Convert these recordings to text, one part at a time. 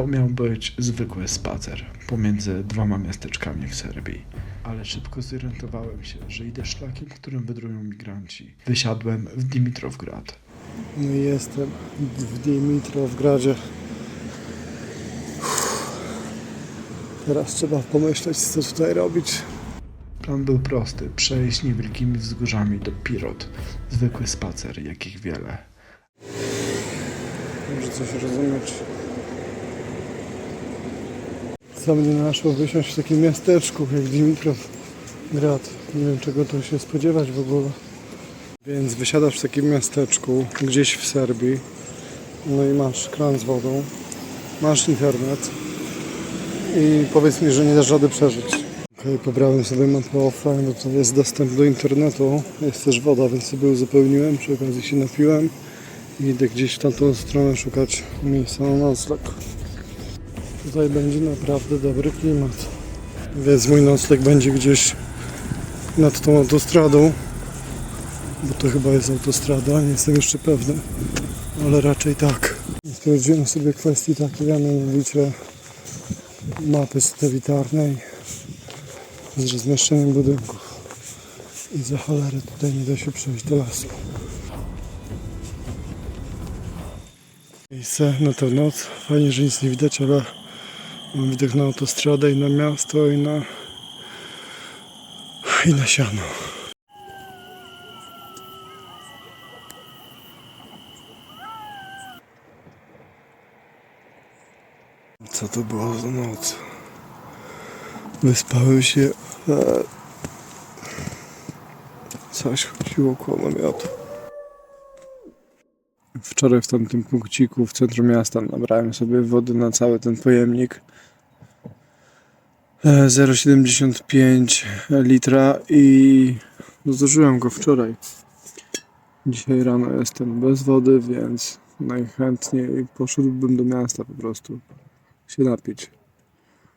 To miał być zwykły spacer pomiędzy dwoma miasteczkami w Serbii. Ale szybko zorientowałem się, że idę szlakiem, którym wędrują migranci. Wysiadłem w Dimitrowgrad. No jestem w Dimitrowgradzie. Teraz trzeba pomyśleć, co tutaj robić. Plan był prosty: przejść niewielkimi wzgórzami do Pirot. Zwykły spacer, jakich wiele. Może coś rozumieć. Co mnie naszło wysiąść w takim miasteczku jak Dimitrowgrad. Nie wiem czego tu się spodziewać w ogóle. Więc wysiadasz w takim miasteczku gdzieś w Serbii. No i masz kran z wodą. Masz internet. I powiedz mi, że nie dasz rady przeżyć. Okej, pobrałem sobie mapę offline, bo to jest dostęp do internetu. Jest też woda, więc sobie uzupełniłem. Przy okazji się napiłem. I idę gdzieś w tamtą stronę szukać miejsca na nocleg. Tutaj będzie naprawdę dobry klimat. Więc mój nocleg będzie gdzieś nad tą autostradą. Bo to chyba jest autostrada, nie jestem jeszcze pewny. Ale raczej tak. Sprawdziłem sobie kwestii takiej, a mianowicie mapy satelitarnej z rozmieszczeniem budynków. I za cholerę tutaj nie da się przejść do lasu. Miejsce na tę noc. Fajnie, że nic nie widać, ale mam widok na autostradę i na miasto i na i na siano. Co to było za noc? Wyspałem się. ale Coś chodziło koło namiotu. Wczoraj w tamtym punkciku w centrum miasta nabrałem sobie wody na cały ten pojemnik. E, 0,75 litra i zużyłem go wczoraj. Dzisiaj rano jestem bez wody, więc najchętniej poszedłbym do miasta po prostu się napić.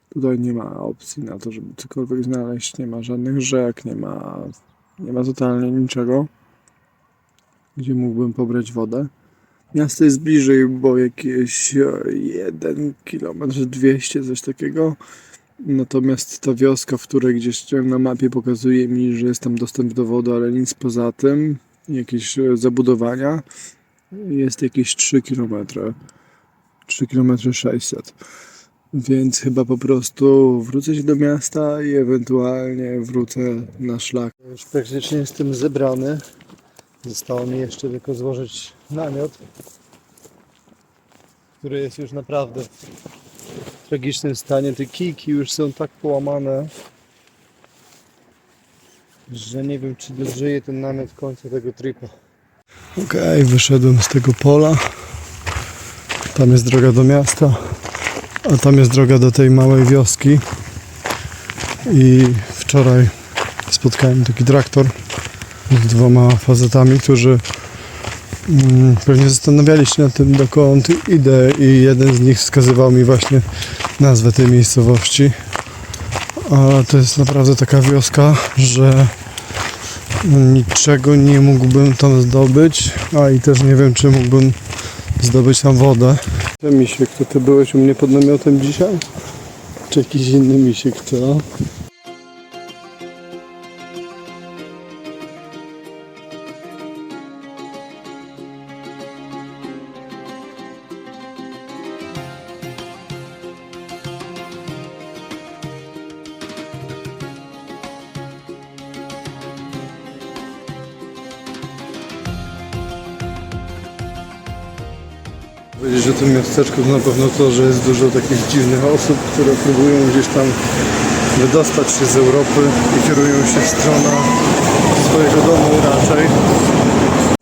Tutaj nie ma opcji na to, żeby cokolwiek znaleźć. Nie ma żadnych rzek, nie ma, nie ma totalnie niczego, gdzie mógłbym pobrać wodę. Miasto jest bliżej, bo jakieś e, 1 km 200, coś takiego. Natomiast ta wioska, w której gdzieś na mapie pokazuje mi, że jest tam dostęp do wody, ale nic poza tym, jakieś e, zabudowania, jest jakieś 3 km. 3 km 600. Więc chyba po prostu wrócę się do miasta i ewentualnie wrócę na szlak. Już praktycznie jestem zebrany. Zostało mi jeszcze tylko złożyć namiot, który jest już naprawdę w tragicznym stanie. Te kijki już są tak połamane, że nie wiem, czy dożyje ten namiot w końcu tego tripa. Okej, wyszedłem z tego pola. Tam jest droga do miasta, a tam jest droga do tej małej wioski. I wczoraj spotkałem taki traktor dwoma facetami, którzy mm, pewnie zastanawiali się nad tym, dokąd idę i jeden z nich wskazywał mi właśnie nazwę tej miejscowości. A to jest naprawdę taka wioska, że niczego nie mógłbym tam zdobyć, a i też nie wiem, czy mógłbym zdobyć tam wodę. Misiek, to ty byłeś u mnie pod namiotem dzisiaj? Czy jakiś inny misiek, co? Miasteczku na pewno to, że jest dużo takich dziwnych osób, które próbują gdzieś tam wydostać się z Europy i kierują się w stronę swojego domu raczej.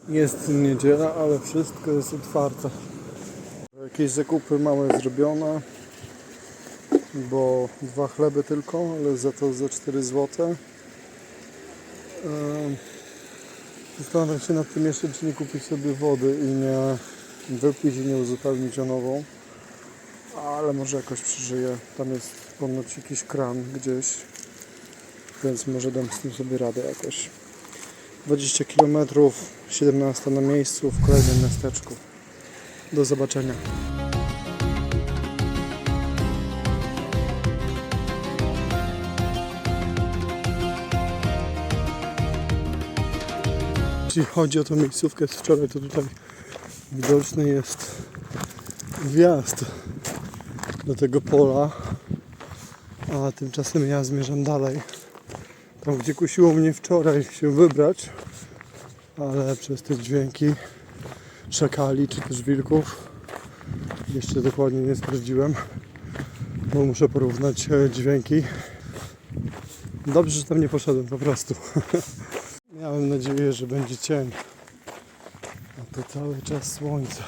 Jest niedziela, ale wszystko jest otwarte. Jakieś zakupy małe zrobione, bo dwa chleby tylko, ale za to za 4 zł. Ehm, Zastanawiam się nad tym jeszcze, czy nie kupić sobie wody i nie wypizinię uzupełnić o nową, ale może jakoś przeżyję. Tam jest ponoć jakiś kran gdzieś, więc może dam z tym sobie radę jakoś. 20 km, 17 na miejscu w kolejnym miasteczku. Do zobaczenia. Jeśli chodzi o tą miejscówkę z wczoraj, to tutaj widoczny jest wjazd do tego pola, a tymczasem ja zmierzam dalej. Tam, gdzie kusiło mnie wczoraj się wybrać, ale przez te dźwięki szakali czy też wilków jeszcze dokładnie nie sprawdziłem, bo muszę porównać e, dźwięki. Dobrze, że tam nie poszedłem po prostu. Miałem nadzieję, że będzie cień. To cały czas słońce.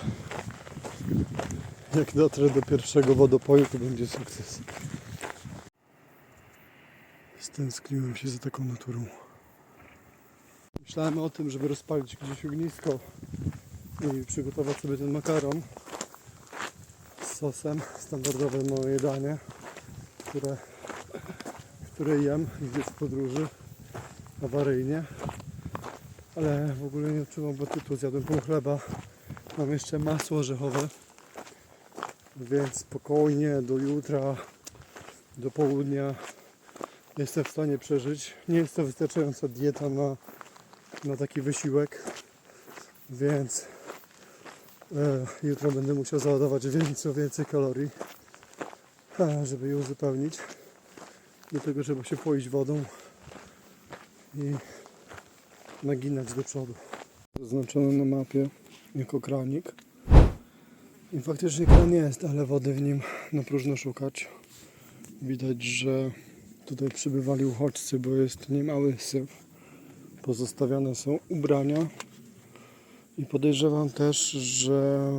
Jak dotrę do pierwszego wodopoju, to będzie sukces. Stęskniłem się za taką naturą. Myślałem o tym, żeby rozpalić gdzieś ognisko i przygotować sobie ten makaron z sosem. Standardowe moje danie, które, które jem gdzieś w podróży awaryjnie. Ale w ogóle nie odczuwam apetytu. Zjadłem pół chleba. Mam jeszcze masło orzechowe. Więc spokojnie do jutra, do południa jestem w stanie przeżyć. Nie jest to wystarczająca dieta na, na taki wysiłek, więc e, jutro będę musiał załadować więcej, więcej kalorii, e, żeby je uzupełnić. Do tego, żeby się poić wodą i naginać do przodu. Zaznaczony na mapie jako kranik. I faktycznie kran jest, ale wody w nim na próżno szukać. Widać, że tutaj przybywali uchodźcy, bo jest niemały syf. Pozostawiane są ubrania. I podejrzewam też, że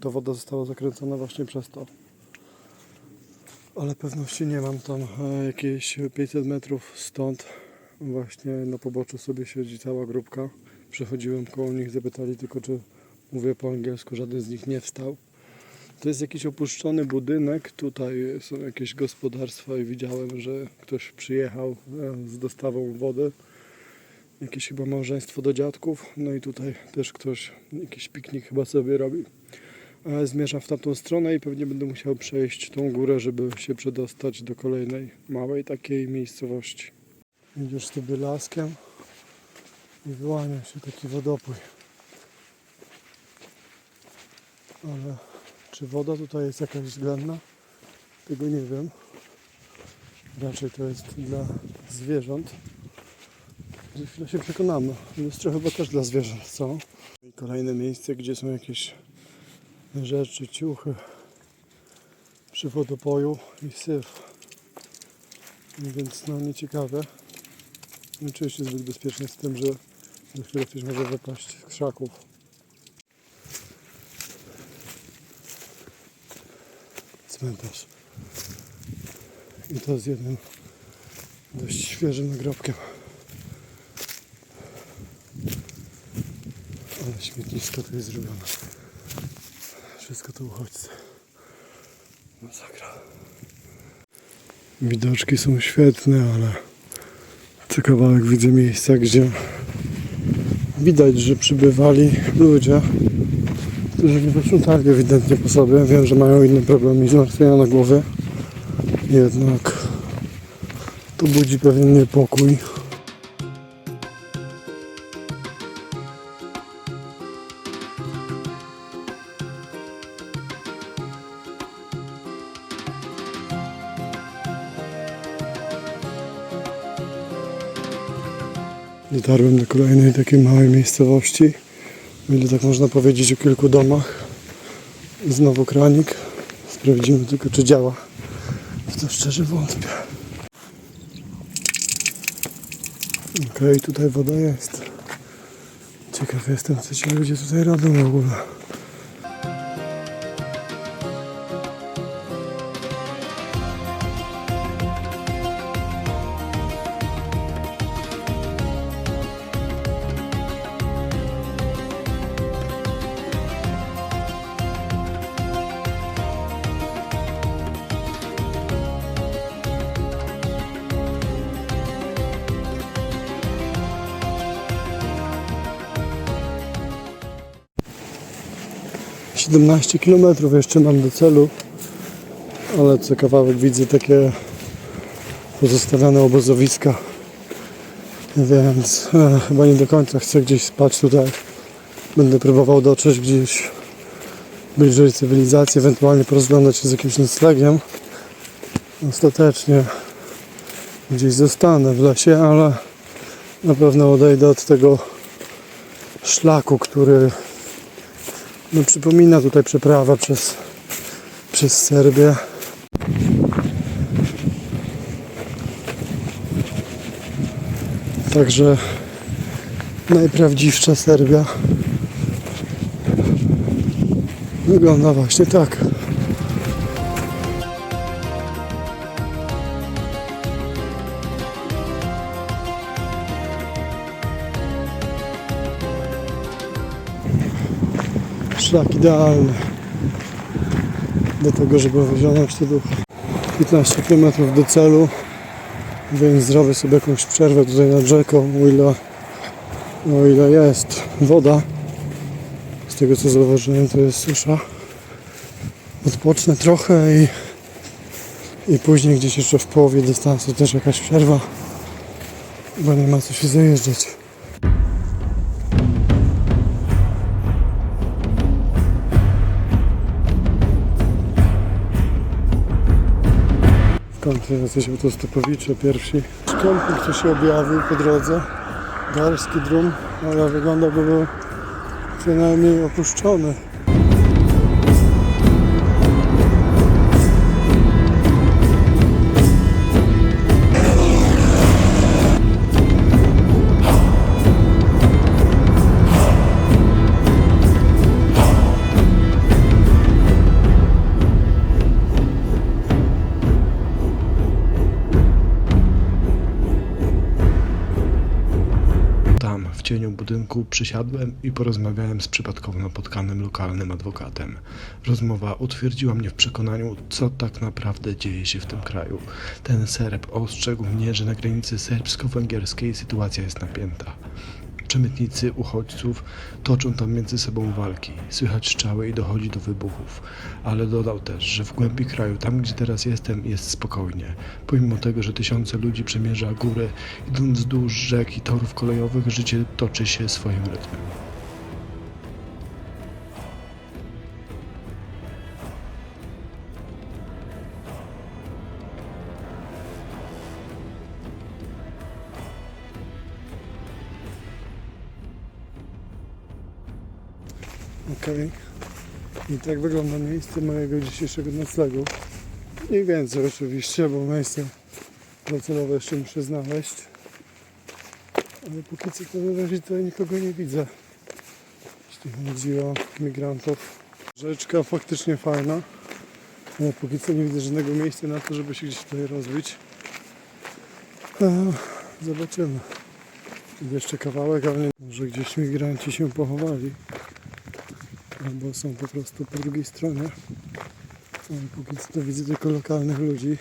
ta woda została zakręcona właśnie przez to. Ale pewności nie mam tam e, jakieś 500 metrów stąd. Właśnie na poboczu sobie siedzi cała grupka. Przechodziłem koło nich, zapytali tylko, czy mówię po angielsku. Żaden z nich nie wstał. To jest jakiś opuszczony budynek. Tutaj są jakieś gospodarstwa i widziałem, że ktoś przyjechał e, z dostawą wody. Jakieś chyba małżeństwo do dziadków. No i tutaj też ktoś jakiś piknik chyba sobie robi. Zmierzam w tamtą stronę i pewnie będę musiał przejść tą górę, żeby się przedostać do kolejnej małej takiej miejscowości. Idziesz sobie laskiem i wyłania się taki wodopój. Ale czy woda tutaj jest jakaś względna? Tego nie wiem. Raczej to jest dla zwierząt. Za chwilę się przekonamy. Lustro chyba też dla zwierząt, co? I kolejne miejsce, gdzie są jakieś rzeczy, ciuchy przy wodopoju i syf. Więc no nieciekawe. Nie czuję się zbyt bezpiecznie z tym, że za chwilę ktoś może wypaść z krzaków. Cmentarz. I to z jednym dość świeżym nagrobkiem. Ale śmietnisko to jest zrobione. Wszystko to uchodźcy. Masakra. Widoczki są świetne, ale co kawałek widzę miejsca, gdzie widać, że przybywali ludzie, którzy nie posprzątali ewidentnie po sobie. Wiem, że mają inne problemy i zmartwienia na głowie. Jednak to budzi pewien niepokój. Dotarłem do kolejnej takiej małej miejscowości. Ile tak można powiedzieć o kilku domach. Znowu kranik. Sprawdzimy tylko czy działa. W to szczerze wątpię. Okej, tutaj woda jest. Ciekaw jestem co ci ludzie tutaj robią w ogóle. Siedemnaście kilometrów jeszcze mam do celu, ale co kawałek widzę takie pozostawione obozowiska Więc e, chyba nie do końca chcę gdzieś spać tutaj. Będę próbował dotrzeć gdzieś bliżej cywilizacji, ewentualnie porozglądać się z jakimś noclegiem. Ostatecznie gdzieś zostanę w lesie, ale na pewno odejdę od tego szlaku, który no, przypomina tutaj przeprawę przez, przez Serbię. Także najprawdziwsza Serbia wygląda właśnie tak. Szlak idealny do tego, żeby wyzionąć duchy. 15 km do celu, więc zrobię sobie jakąś przerwę tutaj nad rzeką, o ile, o ile jest woda. Z tego co zauważyłem, to jest susza. Odpocznę trochę i, i później gdzieś jeszcze w połowie dystansu też jakaś przerwa, bo nie ma co się zajeżdżać. W końcu jacyś autostopowicze pierwsi. Szczątnik, co się objawił po drodze. Galski drum, ale wygląda by był co najmniej opuszczony. Budynku, przysiadłem i porozmawiałem z przypadkowo napotkanym lokalnym adwokatem. Rozmowa utwierdziła mnie w przekonaniu, co tak naprawdę dzieje się w tym kraju. Ten Serb ostrzegł mnie, że na granicy serbsko-węgierskiej sytuacja jest napięta. Przemytnicy uchodźców toczą tam między sobą walki, słychać strzały i dochodzi do wybuchów. Ale dodał też, że w głębi kraju, tam gdzie teraz jestem, jest spokojnie. Pomimo tego, że tysiące ludzi przemierza górę, idąc wzdłuż rzek i torów kolejowych, życie toczy się swoim rytmem. Okej. I tak wygląda miejsce mojego dzisiejszego noclegu. Mniej więcej oczywiście, bo miejsce docelowe jeszcze muszę znaleźć. Ale póki co to na razie tutaj nikogo nie widzę. Jeśli chodzi o migrantów. Rzeczka faktycznie fajna. Ale póki co nie widzę żadnego miejsca na to, żeby się gdzieś tutaj rozbić. Zobaczymy. Jeszcze kawałek, ale nie. Może gdzieś migranci się pochowali albo są po prostu po drugiej stronie. Ale póki co to widzę tylko lokalnych ludzi.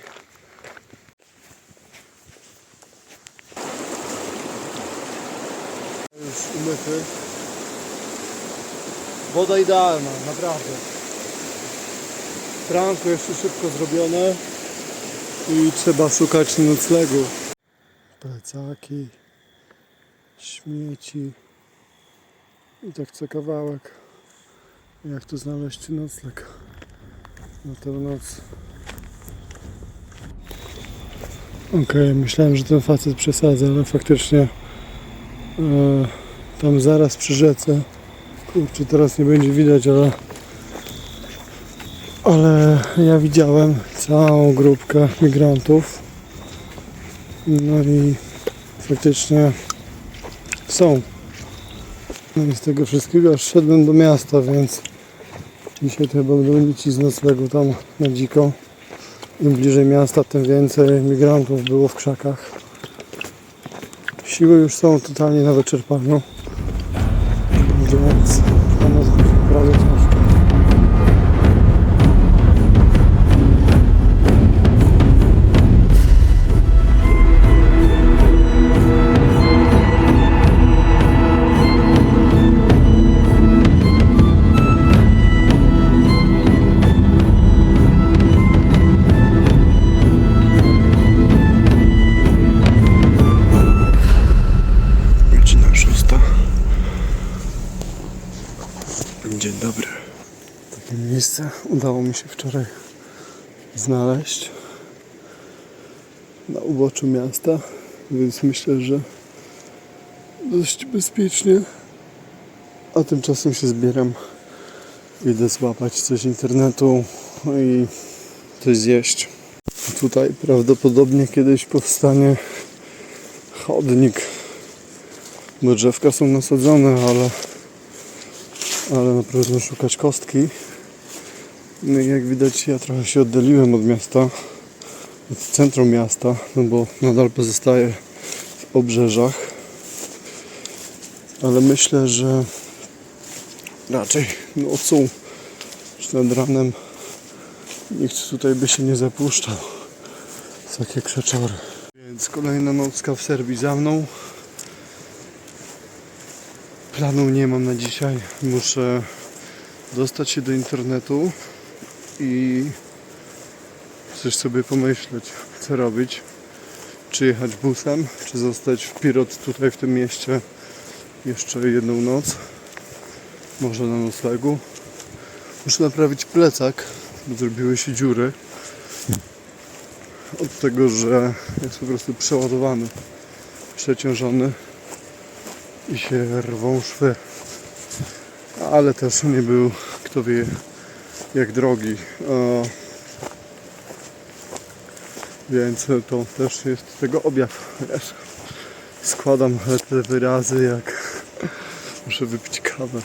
Już umyty. Woda idealna, naprawdę. Franko jeszcze szybko zrobione i trzeba szukać noclegu. Plecaki, śmieci i tak co kawałek. Jak tu znaleźć nocleg? Na tę noc? Okej, myślałem, że ten facet przesadza, ale faktycznie e, tam zaraz przy rzece, kurczę, teraz nie będzie widać, ale ale ja widziałem całą grupkę migrantów. No i faktycznie są. No i z tego wszystkiego szedłem do miasta, więc dzisiaj to chyba będą liczyć z noclegu tam na dziko. Im bliżej miasta, tym więcej migrantów było w krzakach. Siły już są totalnie na wyczerpaniu. Miejsce udało mi się wczoraj znaleźć na uboczu miasta, więc myślę, że dość bezpiecznie. A tymczasem się zbieram. Idę złapać coś z internetu i coś zjeść. Tutaj prawdopodobnie kiedyś powstanie chodnik, bo drzewka są nasadzone, ale, ale na pewno szukać kostki. No i jak widać ja trochę się oddaliłem od miasta, od centrum miasta, no bo nadal pozostaję w obrzeżach. Ale myślę, że raczej nocą czy nad ranem nikt tutaj by się nie zapuszczał. Takie krzeczory. Więc kolejna nocka w Serbii za mną. Planu nie mam na dzisiaj. Muszę dostać się do internetu i coś sobie pomyśleć, co robić. Czy jechać busem, czy zostać w Pirot tutaj w tym mieście jeszcze jedną noc. Może na noclegu. Muszę naprawić plecak, bo zrobiły się dziury. Od tego, że jest po prostu przeładowany, przeciążony i się rwą szwy. Ale też nie był, kto wie, jak drogi. Więc to też jest tego objaw. Wiesz. Składam te wyrazy jak muszę wypić kawę.